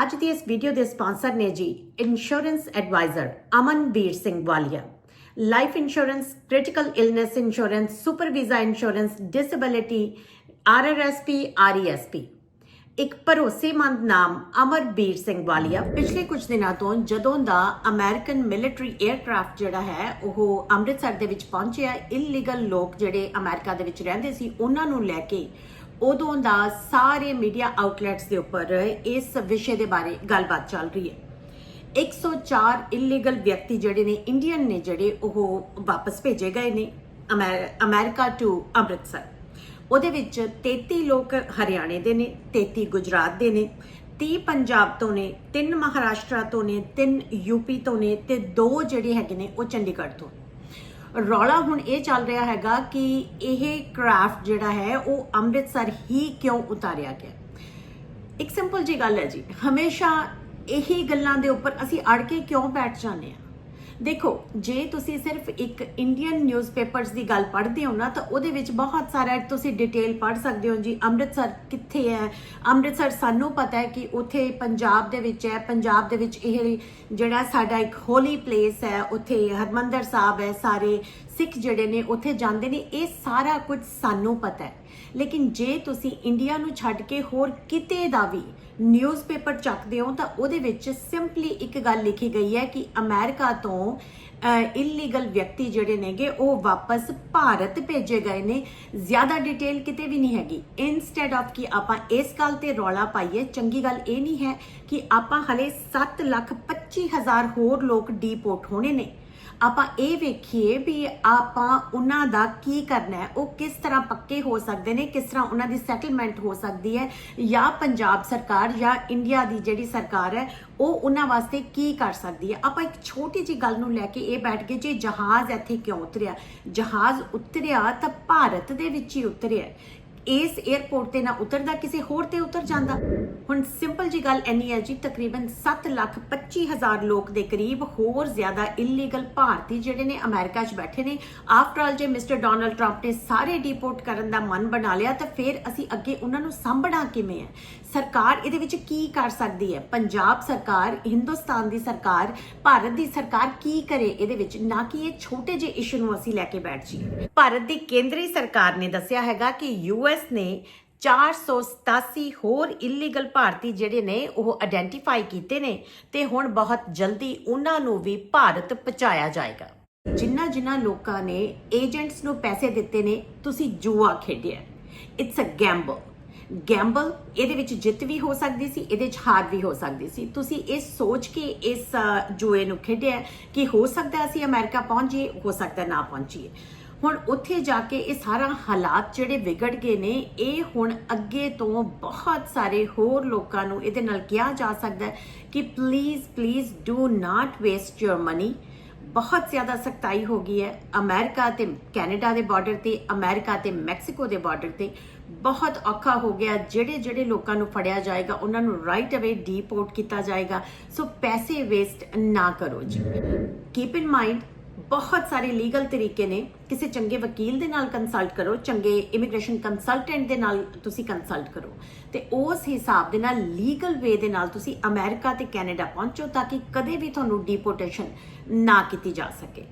ਅੱਜ ਦੀ ਇਸ ਵੀਡੀਓ ਦੇ ਸਪਾਂਸਰ ਨੇ ਜੀ insurance advisor Amanbir Singh Walia. Life insurance critical illness insurance super visa insurance disability RRSP RESP ਇੱਕ ਭਰੋਸੇਮੰਦ ਨਾਮ ਅਮਰਬੀਰ ਸਿੰਘ ਵਾਲੀਆ। ਪਿਛਲੇ ਕੁਝ ਦਿਨਾਂ ਤੋਂ ਜਦੋਂ ਦਾ ਅਮਰੀਕਨ ਮਿਲਟਰੀ 에ਅਰਕ੍ਰਾਫਟ ਜਿਹੜਾ ਹੈ, ਉਹ ਅੰਮ੍ਰਿਤਸਰ ਦੇ ਵਿੱਚ ਪਹੁੰਚਿਆ ਇਲੀਗਲ ਲੋਕ ਜਿਹੜੇ ਅਮਰੀਕਾ ਦੇ ਵਿੱਚ ਰਹਿੰਦੇ ਸੀ, ਉਹਨਾਂ ਨੂੰ ਲੈ ਕੇ ਉਦੋਂ ਦਾ ਸਾਰੇ ਮੀਡੀਆ ਆਊਟਲੈਟਸ ਦੇ ਉੱਪਰ ਇਸ ਵਿਸ਼ੇ ਦੇ ਬਾਰੇ ਗੱਲਬਾਤ ਚੱਲ ਰਹੀ ਹੈ। 104 ਇਲੀਗਲ ਵਿਅਕਤੀ ਜਿਹੜੇ ਨੇ ਇੰਡੀਅਨ ਨੇ ਜਿਹੜੇ, ਉਹ ਵਾਪਸ ਭੇਜੇ ਗਏ ਨੇ ਅਮੈ- ਅਮਰੀਕਾ ਟੂ ਅੰਮ੍ਰਿਤਸਰ। ਉਹਦੇ ਵਿੱਚ 33 ਲੋਕ ਹਰਿਆਣੇ ਦੇ ਨੇ 33 ਗੁਜਰਾਤ ਦੇ ਨੇ 30 ਪੰਜਾਬ ਤੋਂ ਨੇ 3 ਮਹਾਰਾਸ਼ਟਰ ਤੋਂ ਨੇ 3 ਯੂਪੀ ਤੋਂ ਨੇ ਤੇ ਦੋ ਜਿਹੜੇ ਹੈਗੇ ਨੇ ਉਹ ਚੰਡੀਗੜ੍ਹ ਤੋਂ। ਨੇ ਰੌਲਾ ਹੁਣ ਇਹ ਚੱਲ ਰਿਹਾ ਹੈਗਾ ਕਿ ਇਹ ਕ੍ਰਾਫਟ ਜਿਹੜਾ ਹੈ, ਉਹ ਅੰਮ੍ਰਿਤਸਰ ਹੀ ਕਿਉਂ ਉਤਾਰਿਆ ਗਿਆ? ਇੱਕ ਸਿੰਪਲ ਜੀ ਗੱਲ ਹੈ ਜੀ, ਹਮੇਸ਼ਾ ਇਹੀ ਗੱਲਾਂ ਦੇ ਉੱਪਰ ਅਸੀਂ ਅੜ ਕੇ ਕਿਉਂ ਬੈਠ ਜਾਂਦੇ ਆ ਦੇਖੋ, ਜੇ ਤੁਸੀਂ ਸਿਰਫ ਇੱਕ ਇੰਡੀਅਨ ਨਿਊਜ਼ਪੇਪਰਸ ਦੀ ਗੱਲ ਪੜ੍ਹਦੇ ਹੋ ਨਾ, ਤਾਂ ਉਹਦੇ ਵਿੱਚ ਬਹੁਤ ਸਾਰਾ ਤੁਸੀਂ ਡਿਟੇਲ ਪੜ੍ਹ ਸਕਦੇ ਹੋ ਜੀ। ਅੰਮ੍ਰਿਤਸਰ ਕਿੱਥੇ ਹੈ? ਅੰਮ੍ਰਿਤਸਰ ਸਾਨੂੰ ਪਤਾ ਹੈ ਕਿ ਉੱਥੇ ਪੰਜਾਬ ਦੇ ਵਿੱਚ ਹੈ। ਪੰਜਾਬ ਦੇ ਵਿੱਚ ਇਹ ਜਿਹੜਾ ਸਾਡਾ ਇੱਕ ਹੋਲੀ ਪਲੇਸ ਹੈ, ਉੱਥੇ ਹਰਮੰਦਰ ਸਾਹਿਬ ਹੈ, ਸਾਰੇ ਸਿੱਖ ਜਿਹੜੇ ਨੇ ਉੱਥੇ ਜਾਂਦੇ ਨੇ। ਇਹ ਸਾਰਾ ਕੁਝ ਸਾਨੂੰ ਪਤਾ ਹੈ। ਲੇਕਿਨ ਜੇ ਤੁਸੀਂ ਇੰਡੀਆ ਨੂੰ ਛੱਡ ਕੇ ਹੋਰ ਕਿਤੇ ਦਾ ਵੀ ਨਿਊਜ਼ਪੇਪਰ ਚੱਕਦੇ ਹੋ, ਤਾਂ ਉਹਦੇ ਵਿੱਚ ਸਿੰਪਲੀ ਇੱਕ ਗੱਲ ਲਿਖੀ ਗਈ ਹੈ ਕਿ ਅਮਰੀਕਾ ਤੋਂ ਇਲੀਗਲ ਵਿਅਕਤੀ ਜਿਹੜੇ ਨੇਗੇ, ਉਹ ਵਾਪਸ ਭਾਰਤ ਭੇਜੇ ਗਏ ਨੇ। ਜ਼ਿਆਦਾ ਡਿਟੇਲ ਕਿਤੇ ਵੀ ਨਹੀਂ ਹੈਗੀ। ਇਨਸਟੈਡ ਆਫ ਕਿ ਆਪਾਂ ਇਸ ਗੱਲ ਤੇ ਰੌਲਾ ਪਾਈਏ, ਚੰਗੀ ਗੱਲ ਇਹ ਨਹੀਂ ਹੈ ਕਿ ਆਪਾਂ ਹਲੇ 7 ਲੱਖ 25 ਹਜ਼ਾਰ ਹੋਰ ਲੋਕ ਡੀਪੋਰਟ ਹੋਣੇ ਨੇ। ਆਪਾਂ ਇਹ ਵੇਖੀਏ ਵੀ ਆਪਾਂ ਉਹਨਾਂ ਦਾ ਕੀ ਕਰਨਾ ਹੈ, ਉਹ ਕਿਸ ਤਰ੍ਹਾਂ ਪੱਕੇ ਹੋ ਸਕਦੇ ਨੇ, ਕਿਸ ਤਰ੍ਹਾਂ ਉਹਨਾਂ ਦੀ ਸੈਟਲਮੈਂਟ ਹੋ ਸਕਦੀ ਹੈ, ਜਾਂ ਪੰਜਾਬ ਸਰਕਾਰ ਜਾਂ ਇੰਡੀਆ ਦੀ ਜਿਹੜੀ ਸਰਕਾਰ ਹੈ, ਉਹ ਉਹਨਾਂ ਵਾਸਤੇ ਕੀ ਕਰ ਸਕਦੀ ਹੈ। ਆਪਾਂ ਇੱਕ ਛੋਟੀ ਜੀ ਗੱਲ ਨੂੰ ਲੈ ਕੇ ਇਹ ਬੈਠ ਗਏ, ਜੇ ਜਹਾਜ਼ ਇੱਥੇ ਕਿਉਂ ਉਤਰਿਆ? ਜਹਾਜ਼ ਉਤਰਿਆ ਤਾਂ ਭਾਰਤ ਦੇ ਵਿੱਚ ਹੀ ਉਤਰਿਆ। ਇਸ 에ਅਰਪੋਰਟ ਤੇ ਨਾ ਉਤਰਦਾ, ਕਿਸੇ ਹੋਰ ਤੇ ਉਤਰ ਜਾਂਦਾ। ਹੁਣ ਸਿੰਪਲ ਜੀ ਗੱਲ ਐਨੀ ਹੈ ਜੀ, ਤਕਰੀਬਨ 7 ਲੱਖ 25 ਹਜ਼ਾਰ ਲੋਕ ਦੇ ਕਰੀਬ ਹੋਰ ਜ਼ਿਆਦਾ ਇਲੀਗਲ ਭਾਰਤੀ ਜਿਹੜੇ ਨੇ ਅਮਰੀਕਾ 'ਚ ਬੈਠੇ ਨੇ। ਆਫਟਰ ਆਲ ਜੇ ਮਿਸਟਰ ਡੋਨਲਡ ਟਰੰਪ ਨੇ ਸਾਰੇ ਡਿਪੋਰਟ ਕਰਨ ਦਾ ਮਨ ਬਣਾ ਲਿਆ, ਤਾਂ ਫਿਰ ਅਸੀਂ ਅੱਗੇ ਉਹਨਾਂ ਨੂੰ ਸਾਂਭਣਾ ਕਿਵੇਂ ਹੈ? ਸਰਕਾਰ ਇਹਦੇ ਵਿੱਚ ਕੀ ਕਰ ਸਕਦੀ ਹੈ? ਪੰਜਾਬ ਸਰਕਾਰ, ਹਿੰਦੁਸਤਾਨ ਦੀ ਸਰਕਾਰ, ਭਾਰਤ ਦੀ ਸਰਕਾਰ ਕੀ ਕਰੇ ਇਹਦੇ ਵਿੱਚ? ਨਾ ਕਿ ਇਹ ਛੋਟੇ ਜਿਹੇ ਇਸ਼ੂ ਨੂੰ ਅਸੀਂ ਲੈ ਕੇ ਬੈਠ ਜਾਈਏ। ਭਾਰਤ ਦੀ ਕੇਂਦਰੀ ਸਰਕਾਰ ਨੇ ਦੱਸਿਆ ਹੈਗਾ ਕਿ ਯੂਐਸ ਨੇ 487 ਹੋਰ ਇਲੀਗਲ ਭਾਰਤੀ ਜਿਹੜੇ ਨੇ, ਉਹ ਆਇਡੈਂਟੀਫਾਈ ਕੀਤੇ ਨੇ ਤੇ ਹੁਣ ਬਹੁਤ ਜਲਦੀ ਉਹਨਾਂ ਨੂੰ ਵੀ ਭਾਰਤ ਪਹੁੰਚਾਇਆ ਜਾਏਗਾ। ਜਿਨ੍ਹਾਂ ਜਿਨ੍ਹਾਂ ਲੋਕਾਂ ਨੇ ਏਜੰਟਸ ਨੂੰ ਪੈਸੇ ਦਿੱਤੇ ਨੇ, ਤੁਸੀਂ ਜੂਆ ਖੇਡਿਆ ਇਟਸ ਅ ਗੈਂਬਲ ਗੈਂਬਲ ਇਹਦੇ ਵਿੱਚ ਜਿੱਤ ਵੀ ਹੋ ਸਕਦੀ ਸੀ, ਇਹਦੇ ਵਿੱਚ ਹਾਰ ਵੀ ਹੋ ਸਕਦੀ ਸੀ। ਤੁਸੀਂ ਇਹ ਸੋਚ ਕੇ ਇਸ ਜੂਏ ਨੂੰ ਖੇਡਿਆ ਕਿ ਹੋ ਸਕਦਾ ਅਸੀਂ ਅਮਰੀਕਾ ਪਹੁੰਚੀਏ ਹੋ ਸਕਦਾ ਨਾ ਪਹੁੰਚੀਏ। ਹੁਣ ਉੱਥੇ ਜਾ ਕੇ ਇਹ ਸਾਰਾ ਹਾਲਾਤ ਜਿਹੜੇ ਵਿਗੜ ਗਏ ਨੇ, ਇਹ ਹੁਣ ਅੱਗੇ ਤੋਂ ਬਹੁਤ ਸਾਰੇ ਹੋਰ ਲੋਕਾਂ ਨੂੰ ਇਹਦੇ ਨਾਲ ਕਿਹਾ ਜਾ ਸਕਦਾ ਹੈ ਕਿ please please do not waste your money ਬਹੁਤ ਜ਼ਿਆਦਾ ਸਖਤਾਈ ਹੋ ਗਈ ਹੈ ਅਮਰੀਕਾ ਤੇ ਕੈਨੇਡਾ ਦੇ ਬਾਰਡਰ ਤੇ, ਅਮਰੀਕਾ ਤੇ ਮੈਕਸੀਕੋ ਦੇ ਬਾਰਡਰ ਤੇ। ਬਹੁਤ ਔਖਾ ਹੋ ਗਿਆ ਜਿਹੜੇ ਜਿਹੜੇ ਲੋਕਾਂ ਨੂੰ ਫੜਿਆ ਜਾਏਗਾ, ਉਹਨਾਂ ਨੂੰ ਰਾਈਟ ਅਵੇ ਡੀਪੋਰਟ ਕੀਤਾ ਜਾਏਗਾ। ਸੋ ਪੈਸੇ ਵੇਸਟ ਨਾ ਕਰੋ ਜੀ। ਕੀਪ ਇਨ ਮਾਈਂਡ ਬਹੁਤ ਸਾਰੇ ਲੀਗਲ ਤਰੀਕੇ ਨੇ। ਕਿਸੇ ਚੰਗੇ ਵਕੀਲ ਦੇ ਨਾਲ ਕੰਸਲਟ ਕਰੋ, ਚੰਗੇ ਇਮੀਗ੍ਰੇਸ਼ਨ ਕੰਸਲਟੈਂਟ ਦੇ ਨਾਲ ਤੁਸੀਂ ਕੰਸਲਟ ਕਰੋ। ਤੇ ਉਸ ਹਿਸਾਬ ਦੇ ਨਾਲ ਲੀਗਲ ਵੇ ਦੇ ਨਾਲ ਤੁਸੀਂ ਅਮਰੀਕਾ ਤੇ ਕੈਨੇਡਾ ਪਹੁੰਚੋ ਤਾਂ ਕਿ ਕਦੇ ਵੀ ਤੁਹਾਨੂੰ ਡੀਪੋਰਟੇਸ਼ਨ ਨਾ ਕੀਤੀ ਜਾ ਸਕੇ।